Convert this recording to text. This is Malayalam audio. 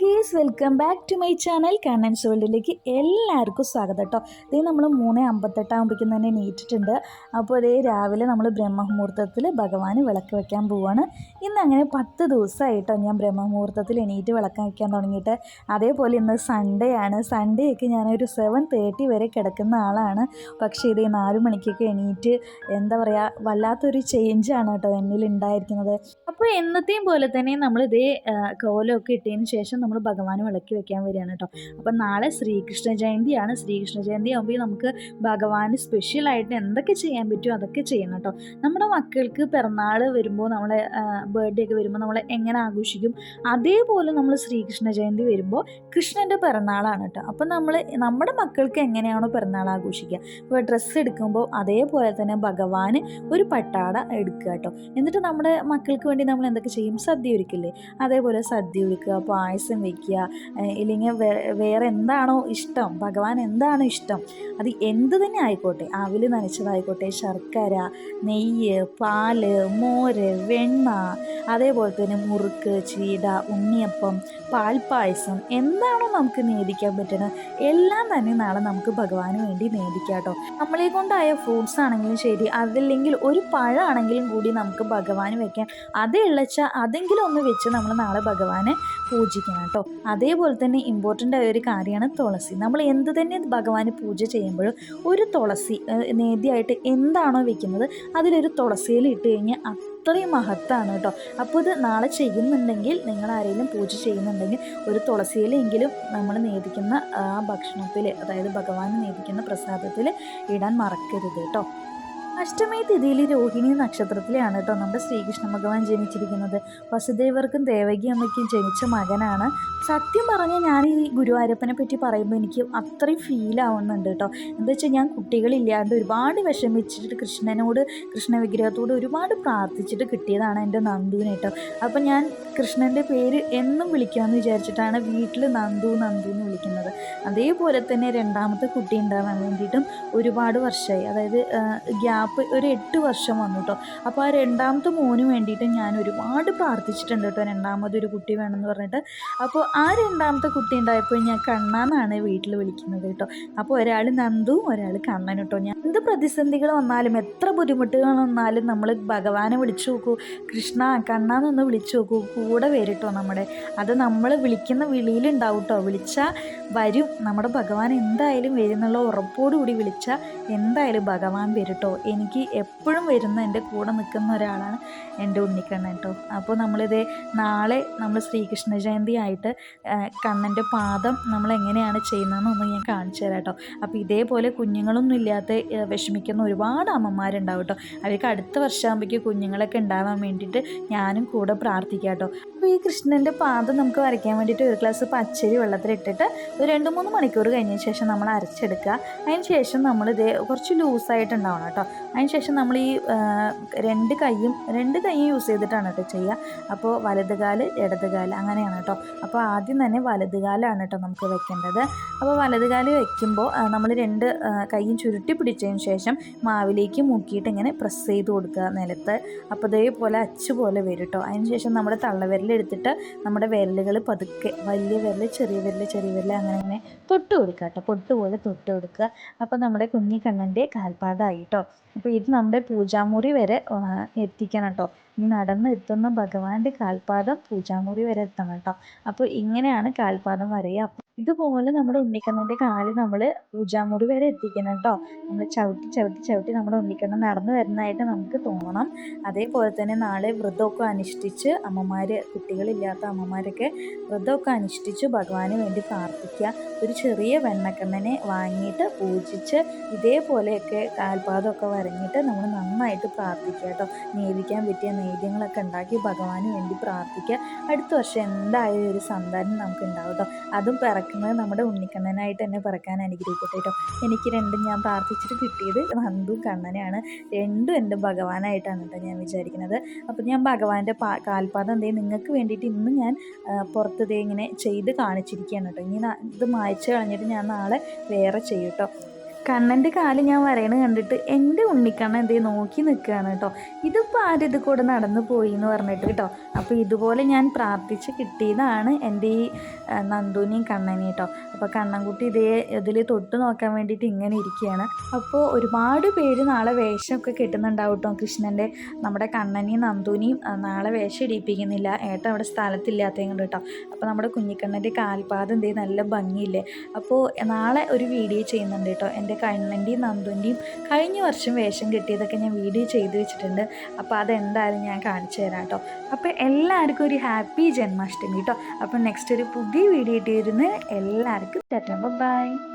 Guys welcome back to my channel. Kannan's വേൾഡിലേക്ക് എല്ലാവർക്കും സ്വാഗതം കേട്ടോ ഇത് നമ്മൾ മൂന്ന് അമ്പത്തെട്ടാകുമ്പോഴേക്കും തന്നെ നീറ്റിട്ടുണ്ട് അപ്പോൾ അതേ രാവിലെ നമ്മൾ ബ്രഹ്മമുഹൂർത്തത്തിൽ ഭഗവാന് വിളക്ക് വെക്കാൻ പോവാണ്. ഇന്ന് അങ്ങനെ പത്ത് ദിവസമായിട്ടോ ഞാൻ ബ്രഹ്മമുഹൂർത്തത്തിൽ എണീറ്റ് വിളക്കാൻ വയ്ക്കാൻ തുടങ്ങിയിട്ട്. അതേപോലെ ഇന്ന് സൺഡേ ആണ്. സൺഡേ ഒക്കെ ഞാനൊരു സെവൻ തേർട്ടി വരെ കിടക്കുന്ന ആളാണ്. പക്ഷേ ഇതേ നാല് മണിക്കൊക്കെ എണീറ്റ് എന്താ പറയുക വല്ലാത്തൊരു ചേഞ്ചാണ് കേട്ടോ എന്നിൽ ഉണ്ടായിരിക്കുന്നത് അപ്പോൾ എന്നത്തെയും പോലെ തന്നെ നമ്മളിതേ കോലമൊക്കെ ഇട്ടതിന് ശേഷം നമ്മൾ ഭഗവാന് വിളക്കി വെക്കാൻ വരികയാണ് കേട്ടോ അപ്പം നാളെ ശ്രീകൃഷ്ണ ജയന്തിയാണ് ശ്രീകൃഷ്ണ ജയന്തി ആകുമ്പോൾ നമുക്ക് ഭഗവാന് സ്പെഷ്യലായിട്ട് എന്തൊക്കെ ചെയ്യാൻ പറ്റുമോ അതൊക്കെ ചെയ്യണം കേട്ടോ നമ്മുടെ മക്കൾക്ക് പിറന്നാൾ വരുമ്പോൾ നമ്മളെ ബർത്ത്ഡേ ഒക്കെ വരുമ്പോൾ നമ്മൾ എങ്ങനെ ആഘോഷിക്കും? അതേപോലെ നമ്മൾ ശ്രീകൃഷ്ണ ജയന്തി വരുമ്പോൾ കൃഷ്ണന്റെ പിറന്നാളാണ് കേട്ടോ അപ്പം നമ്മൾ നമ്മുടെ മക്കൾക്ക് എങ്ങനെയാണോ പിറന്നാൾ ആഘോഷിക്കുക? ഇപ്പോൾ ഡ്രസ്സ് എടുക്കുമ്പോൾ അതേപോലെ തന്നെ ഭഗവാന് ഒരു പട്ടാട എടുക്കുക കേട്ടോ എന്നിട്ട് നമ്മുടെ മക്കൾക്ക് വേണ്ടി നമ്മൾ എന്തൊക്കെ ചെയ്യും? സദ്യ ഒരുക്കില്ലേ? അതേപോലെ സദ്യ ഒരുക്കുക പായസം വയ്ക്കുക ഏഹ് ഇല്ലെങ്കിൽ വേറെ എന്താണോ ഇഷ്ടം ഭഗവാൻ എന്താണോ ഇഷ്ടം അത് എന്ത് തന്നെ ആയിക്കോട്ടെ. അവിൽ നനച്ചതായിക്കോട്ടെ ശർക്കര നെയ്യ് പാൽ മോര് വെണ്ണ അതേപോലെ തന്നെ മുറുക്ക് ചീട ഉണ്ണിയപ്പം പാൽപ്പായസം എന്താണോ നമുക്ക് നേദിക്കാൻ പറ്റുന്നത്. എല്ലാം തന്നെ നാളെ നമുക്ക് ഭഗവാന് വേണ്ടി നേദിക്കാം കേട്ടോ. നമ്മളെ കൊണ്ടായ ഫ്രൂട്ട്സ് ആണെങ്കിലും ശരി അതല്ലെങ്കിൽ ഒരു പഴമാണെങ്കിലും കൂടി നമുക്ക് ഭഗവാന് വെക്കാം. അത് ഇളച്ചാൽ അതെങ്കിലും ഒന്ന് വെച്ച് നമ്മൾ നാളെ ഭഗവാനെ പൂജിക്കണം. കേട്ടോ. അതേപോലെ തന്നെ ഇമ്പോർട്ടന്റ് ആയ ഒരു കാര്യമാണ് തുളസി. നമ്മൾ എന്ത് തന്നെ ഭഗവാന് പൂജ ചെയ്യുമ്പോഴും ഒരു തുളസി നേദ്യമായിട്ട് എന്താണോ വെക്കുന്നത് അതിലൊരു തുളസിയിൽ ഇട്ട് കഴിഞ്ഞാൽ അത്രയും മഹത്താണ് കേട്ടോ. അപ്പോൾ ഇത് നാളെ ചെയ്യുന്നുണ്ടെങ്കിൽ നിങ്ങൾ ആരെങ്കിലും പൂജ ചെയ്യുന്നുണ്ടെങ്കിൽ ഒരു തുളസിയിലെങ്കിലും നമ്മൾ നേദിക്കുന്ന ആ ഭക്ഷണത്തിൽ അതായത് ഭഗവാൻ നേദിക്കുന്ന പ്രസാദത്തിൽ ഇടാൻ മറക്കരുത് കേട്ടോ. അഷ്ടമി തിഥിയിൽ രോഹിണി നക്ഷത്രത്തിലാണ് കേട്ടോ നമ്മുടെ ശ്രീകൃഷ്ണ ഭഗവാൻ ജനിച്ചിരിക്കുന്നത്. വസുദേവർക്കും ദേവകി അമ്മയ്ക്കും ജനിച്ച മകനാണ്. സത്യം പറഞ്ഞാൽ ഞാൻ ഈ ഗുരുവായൂരപ്പനെ പറ്റി പറയുമ്പോൾ എനിക്ക് അത്രയും ഫീൽ ആവുന്നുണ്ട് കേട്ടോ. എന്താ വെച്ചാൽ ഞാൻ കുട്ടികളില്ലാണ്ട് ഒരുപാട് വിഷമിച്ചിട്ട് കൃഷ്ണനോട് കൃഷ്ണ വിഗ്രഹത്തോട് ഒരുപാട് പ്രാർത്ഥിച്ചിട്ട് കിട്ടിയതാണ് എന്റെ നന്ദുവിനെ കേട്ടോ. അപ്പം ഞാൻ കൃഷ്ണന്റെ പേര് എന്നും വിളിക്കാമെന്ന് വിചാരിച്ചിട്ടാണ് വീട്ടിൽ നന്ദു നന്ദു എന്ന് വിളിക്കുന്നത്. അതേപോലെ തന്നെ രണ്ടാമത്തെ കുട്ടി ഉണ്ടാവാൻ വേണ്ടിയിട്ടും ഒരുപാട് വർഷമായി അതായത് ഗ്യാപ്പ് ഒരു എട്ട് വർഷം വന്നു കേട്ടോ അപ്പോൾ ആ രണ്ടാമത്തെ മോന് വേണ്ടിയിട്ട് ഞാൻ ഒരുപാട് പ്രാർത്ഥിച്ചിട്ടുണ്ട് കേട്ടോ രണ്ടാമതൊരു കുട്ടി വേണമെന്ന് പറഞ്ഞിട്ട്. അപ്പോൾ ആ രണ്ടാമത്തെ കുട്ടി ഉണ്ടായപ്പോൾ ഞാൻ കണ്ണാന്നാണ് വീട്ടിൽ വിളിക്കുന്നത് കേട്ടോ അപ്പോൾ ഒരാൾ നന്ദു ഒരാൾ കണ്ണൻ കേട്ടോ ഞാൻ എന്ത് പ്രതിസന്ധികൾ വന്നാലും എത്ര ബുദ്ധിമുട്ടുകൾ വന്നാലും നമ്മൾ ഭഗവാനെ വിളിച്ചു നോക്കൂ. കൃഷ്ണ കണ്ണാന്നൊന്ന് വിളിച്ചു നോക്കൂ. കൂടെ വരട്ടോ നമ്മുടെ. അത് നമ്മൾ വിളിക്കുന്ന വിളിയിലുണ്ടാവും കേട്ടോ വിളിച്ചാൽ വരും. നമ്മുടെ ഭഗവാൻ എന്തായാലും വരുന്നുള്ള ഉറപ്പോടുകൂടി വിളിച്ചാൽ എന്തായാലും ഭഗവാൻ വരട്ടോ എനിക്ക് എപ്പോഴും വരുന്ന എന്റെ കൂടെ നിൽക്കുന്ന ഒരാളാണ് എന്റെ ഉണ്ണിക്കണ്ണൻ കേട്ടോ. അപ്പോൾ നമ്മളിത് നാളെ നമ്മൾ ശ്രീകൃഷ്ണ ജയന്തി ആയിട്ട് കണ്ണന്റെ പാദം നമ്മൾ എങ്ങനെയാണ് ചെയ്യുന്നതെന്നൊന്ന് ഞാൻ കാണിച്ചു തരാം കേട്ടോ. അപ്പോൾ ഇതേപോലെ കുഞ്ഞുങ്ങളൊന്നും ഇല്ലാത്ത വിഷമിക്കുന്ന ഒരുപാട് അമ്മമാരുണ്ടാവും കേട്ടോ. അവർക്ക് അടുത്ത വർഷമാകുമ്പോഴേക്കും കുഞ്ഞുങ്ങളൊക്കെ ഉണ്ടാവാൻ വേണ്ടിയിട്ട് ഞാനും കൂടെ പ്രാർത്ഥിക്കാം കേട്ടോ. അപ്പോൾ ഈ കൃഷ്ണന്റെ പാദം നമുക്ക് വരയ്ക്കാൻ വേണ്ടിയിട്ട് ഒരു ഗ്ലാസ് പച്ചരി വെള്ളത്തിലിട്ടിട്ട് ഒരു രണ്ട് മൂന്ന് മണിക്കൂർ കഴിഞ്ഞ ശേഷം നമ്മൾ അരച്ചെടുക്കുക. അതിന് ശേഷം നമ്മൾ ഇത് കുറച്ച് ലൂസായിട്ടുണ്ടാവണം കേട്ടോ. അതിന് ശേഷം നമ്മൾ ഈ രണ്ട് കൈയും രണ്ട് കൈയും യൂസ് ചെയ്തിട്ടാണ് കേട്ടോ ചെയ്യുക. അപ്പോൾ വലത് കാൽ ഇടത് കാൽ അങ്ങനെയാണ് കേട്ടോ. അപ്പോൾ ആദ്യം തന്നെ വലത് കാലാണ് കേട്ടോ നമുക്ക് വെക്കേണ്ടത്. അപ്പോൾ വലത് കാൽ വെക്കുമ്പോൾ നമ്മൾ രണ്ട് കൈയും ചുരുട്ടി പിടിച്ചതിന് ശേഷം മാവിലേക്ക് മുക്കിയിട്ട് ഇങ്ങനെ പ്രസ് ചെയ്ത് കൊടുക്കുക നിലത്ത്. അപ്പോൾ ഇതേപോലെ അച്ച് പോലെ വരും കേട്ടോ. അതിനുശേഷം നമ്മുടെ തള്ളവിരലെടുത്തിട്ട് നമ്മുടെ വിരലുകൾ പതുക്കെ വലിയ വിരൽ ചെറിയ വിരൽ ചെറിയ വിരൽ അങ്ങനെ അങ്ങനെ തൊട്ട് കൊടുക്കുക കേട്ടോ. പൊട്ട് പോലെ തൊട്ട് കൊടുക്കുക. അപ്പോൾ നമ്മുടെ കുഞ്ഞിക്കണ്ണന്റെ കാൽപ്പാടായി കേട്ടോ. അപ്പോൾ ഇത് നമ്മുടെ പൂജാമുറി വരെ എത്തിക്കണം കേട്ടോ നടന്ന് എത്തുന്ന ഭഗവാന്റെ കാൽപാദം പൂജാമുറി വരെ എത്തണം കേട്ടോ അപ്പോൾ ഇങ്ങനെയാണ് കാൽപാദം വരയുക ഇതുപോലെ നമ്മുടെ ഉണ്ണിക്കണ്ണന്റെ കാൽ നമ്മൾ പൂജാമുറി വരെ എത്തിക്കണം കേട്ടോ നമ്മൾ ചവിട്ടി ചവിട്ടി ചവിട്ടി നമ്മുടെ ഉണ്ണിക്കണ്ണൻ നടന്നു വരുന്നതായിട്ട് നമുക്ക് തോന്നണം. അതേപോലെ തന്നെ നാളെ വ്രതമൊക്കെ അനുഷ്ഠിച്ച് അമ്മമാർ കുട്ടികളില്ലാത്ത അമ്മമാരൊക്കെ വ്രതമൊക്കെ അനുഷ്ഠിച്ച് ഭഗവാന് വേണ്ടി പ്രാർത്ഥിക്കുക. ഒരു ചെറിയ വെണ്ണക്കണ്ണനെ വാങ്ങിയിട്ട് പൂജിച്ച് ഇതേപോലെയൊക്കെ കാൽപാദമൊക്കെ വരഞ്ഞിട്ട് നമ്മൾ നന്നായിട്ട് പ്രാർത്ഥിക്കുക കേട്ടോ നേവിക്കാൻ പറ്റിയ നേദ്യങ്ങളൊക്കെ ഉണ്ടാക്കി ഭഗവാന് വേണ്ടി പ്രാർത്ഥിക്കുക. അടുത്ത വർഷം എന്തായാലും ഒരു സന്താനം നമുക്ക് ഉണ്ടാവും കേട്ടോ അതും പിറക്കുന്നത് നമ്മുടെ ഉണ്ണിക്കണ്ണനായിട്ട് തന്നെ പറക്കാൻ അനുഗ്രഹിക്കട്ടെ കേട്ടോ എനിക്ക് രണ്ടും ഞാൻ പ്രാർത്ഥിച്ചിട്ട് കിട്ടിയത് നന്ദും കണ്ണനാണ് രണ്ടും എന്റെ ഭഗവാനായിട്ടാണ് കേട്ടോ ഞാൻ വിചാരിക്കുന്നത്. അപ്പോൾ ഞാൻ ഭഗവാന്റെ പാ കാൽപാദം എന്തേ നിങ്ങൾക്ക് വേണ്ടിയിട്ട് ഇന്ന് ഞാൻ പുറത്തതേ ഇങ്ങനെ ചെയ്ത് കാണിച്ചിരിക്കുകയാണ് കേട്ടോ ഇനി ഇത് മായ്ച്ച് കളഞ്ഞിട്ട് ഞാൻ നാളെ വേറെ ചെയ്യും കേട്ടോ കണ്ണന്റെ കാൽ ഞാൻ വരയണ കണ്ടിട്ട് എന്റെ ഉണ്ണിക്കണ്ണൻ എന്തേ നോക്കി നിൽക്കുകയാണ് കേട്ടോ. ഇതിപ്പോൾ ആരും ഇത് കൂടെ നടന്നു പോയി എന്ന് പറഞ്ഞിട്ട് കേട്ടോ. അപ്പോൾ ഇതുപോലെ ഞാൻ പ്രാർത്ഥിച്ച് കിട്ടിയതാണ് എന്റെ ഈ നന്ദുനെയും കണ്ണനെയും കേട്ടോ. അപ്പോൾ കണ്ണൻകുട്ടി ഇതേ ഇതിൽ തൊട്ട് നോക്കാൻ വേണ്ടിയിട്ട് ഇങ്ങനെ ഇരിക്കുകയാണ്. അപ്പോൾ ഒരുപാട് പേര് നാളെ വേഷമൊക്കെ കിട്ടുന്നുണ്ടാവും കേട്ടോ കൃഷ്ണന്റെ. നമ്മുടെ കണ്ണനെയും നന്ദുനെയും നാളെ വേഷം ഇടിയിപ്പിക്കുന്നില്ല ഏട്ടൻ അവിടെ സ്ഥലത്തില്ലാത്തതും കൊണ്ട് കേട്ടോ. അപ്പോൾ നമ്മുടെ കുഞ്ഞിക്കണ്ണന്റെ കാൽപാദം എന്തേ നല്ല ഭംഗിയില്ലേ. അപ്പോൾ നാളെ ഒരു വീഡിയോ ചെയ്യുന്നുണ്ട് കേട്ടോ. എന്റെ കണ്ണന്റെയും നന്ദുന്റെയും കഴിഞ്ഞ വർഷം വേഷം കിട്ടിയതൊക്കെ ഞാൻ വീഡിയോ ചെയ്തു വെച്ചിട്ടുണ്ട്. അപ്പോൾ അതെന്തായാലും ഞാൻ കാണിച്ചു തരാം കേട്ടോ. അപ്പോൾ എല്ലാവർക്കും ഒരു ഹാപ്പി ജന്മാഷ്ടമി കേട്ടോ. അപ്പോൾ നെക്സ്റ്റ് ഒരു പുതിയ വീഡിയോ ഇട്ടിരുന്ന് എല്ലാവർക്കും. തരാം ബൈ.